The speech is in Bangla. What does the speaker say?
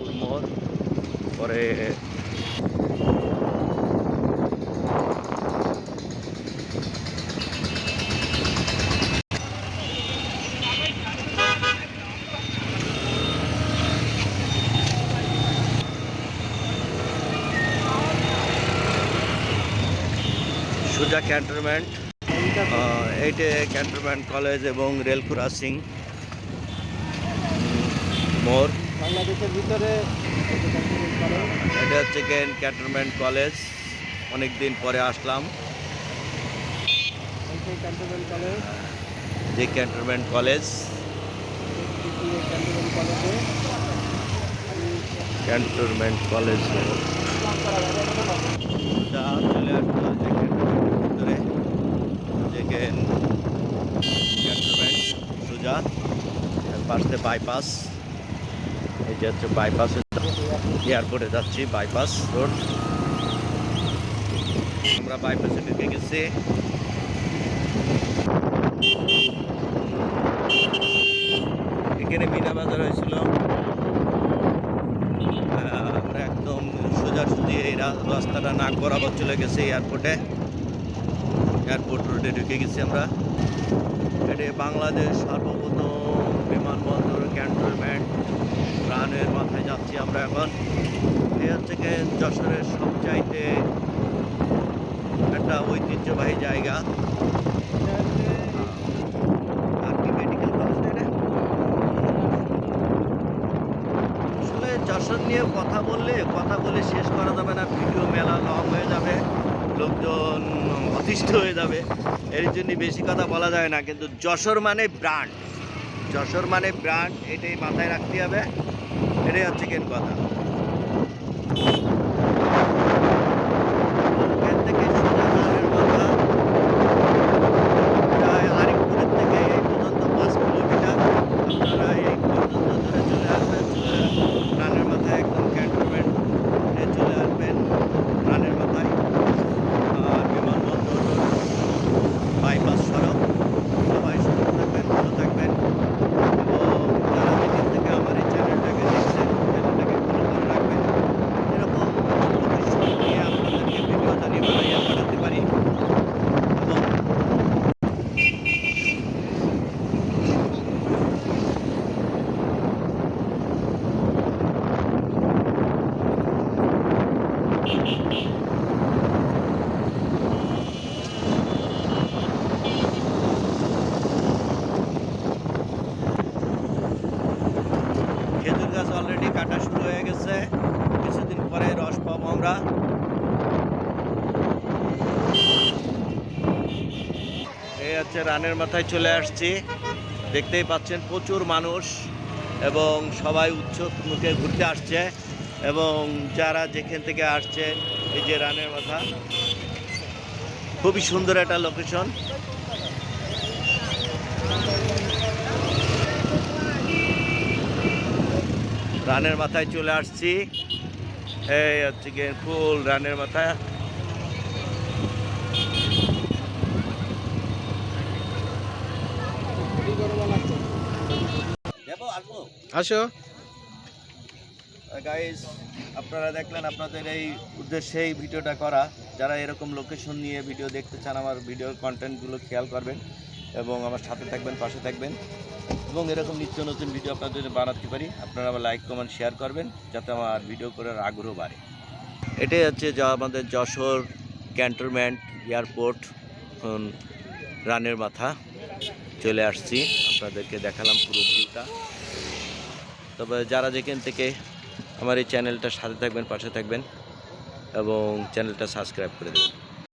তারপরে সুজা ক্যান্টনমেন্ট এইটে ক্যান্টনমেন্ট কলেজ এবং রেল ক্রসিং মোড়। বাংলাদেশের ভিতরে এটা হচ্ছে ক্যান্টনমেন্ট কলেজ অনেক দিন পরে আসলাম। ক্যান্টনমেন্ট কলেজ যে ক্যান্টনমেন্ট কলেজ ক্যান্টনমেন্ট কলেজ চলে আসলো যে ক্যান্টনমেন্টের ভিতরে। যে ক্যান্টনমেন্ট সোজা পাশে বাইপাস এই যে হচ্ছে বাইপাস এয়ারপোর্টে যাচ্ছি বাইপাস রোড আমরা বাইপাসে ঢুকে গেছি। এখানে মিনা বাজার হয়েছিল। আমরা একদম সোজাসুজি এই রাস্তাটা নাক বরাবর চলে গেছে এয়ারপোর্টে এয়ারপোর্ট রোডে ঢুকে গেছি আমরা। এটি বাংলাদেশ সর্বপ্রথম বিমানবন্দর ক্যান্টনমেন্ট রানের মাথায় যাচ্ছি আমরা এখন। এই হচ্ছে যশোরের সবচাইতে একটা ঐতিহ্যবাহী জায়গা। আসলে যশোর নিয়ে কথা বললে, কথা বলে শেষ করা যাবে না। ভিডিও মেলা লং হয়ে যাবে, লোকজন অতিষ্ঠ হয়ে যাবে। এর জন্য বেশি কথা বলা যায় না। কিন্তু যশোর মানে ব্র্যান্ড যশোর মানে ব্র্যান্ড এটাই মাথায় রাখতে হবে। এটাই হচ্ছে কেন কথা এখান থেকে সোজা রানের মাথা প্রায় আরিফপুরের থেকে এই পর্যন্ত পাঁচ কিলোমিটার আপনারা এই পর্যন্ত ধরে চলে আসবেন চলে রানের মাথায় একদম ক্যান্টনমেন্ট চলে আসবেন রানের মাথায় আর বিমানবন্দর বাইপাস সড়ক সবাই সুস্থ থাকবেন ভালো থাকবেন এবং যারা যেদিন থেকে আমার এই চ্যানেলটাকে দেখছেন চ্যানেলটাকে ফলো করে রাখবেন এরকম লোকেশন নিয়ে আপনাদেরকে ভিডিও জানিয়ে বানাইয়া পাঠাতে পারি এবং খেজুর গাছ অলরেডি কাটা শুরু হয়ে গেছে। কিছুদিন পরে রস পাবো আমরা। এই হচ্ছে রানের মাথায় চলে আসছি। দেখতেই পাচ্ছেন প্রচুর মানুষ এবং সবাই উৎসব মুখে ঘুরতে আসছে এবং যারা যেখান থেকে আসছে, এই যে রানের মাথা। খুবই সুন্দর একটা লোকেশন রানের মাথায় চলে আসছি। এই হচ্ছে গিয়ে ফুল রানের মাথায় আসো। গাইস আপনারা দেখলেন আপনাদের এই উদ্দেশ্যে এই ভিডিওটা করা। যারা এরকম লোকেশন নিয়ে ভিডিও দেখতে চান আমার ভিডিওর কন্টেন্টগুলো খেয়াল করবেন এবং আমার সাথে থাকবেন পাশে থাকবেন। এবং এরকম নিত্য নতুন ভিডিও আপনাদের জন্য বানাতে পারি। আপনারা আমার লাইক কমেন্ট শেয়ার করবেন, যাতে আমার ভিডিও করার আগ্রহ বাড়ে। এটাই হচ্ছে যা আমাদের যশোর ক্যান্টনমেন্ট এয়ারপোর্ট রানের মাথা। চলে আসছি, আপনাদেরকে দেখালাম পুরো ভিউটা। তবে যারা যেখান থেকে আমার এই চ্যানেলটা সাথে থাকবেন, পাশে থাকবেন, এবং চ্যানেলটা সাবস্ক্রাইব করে দেবেন।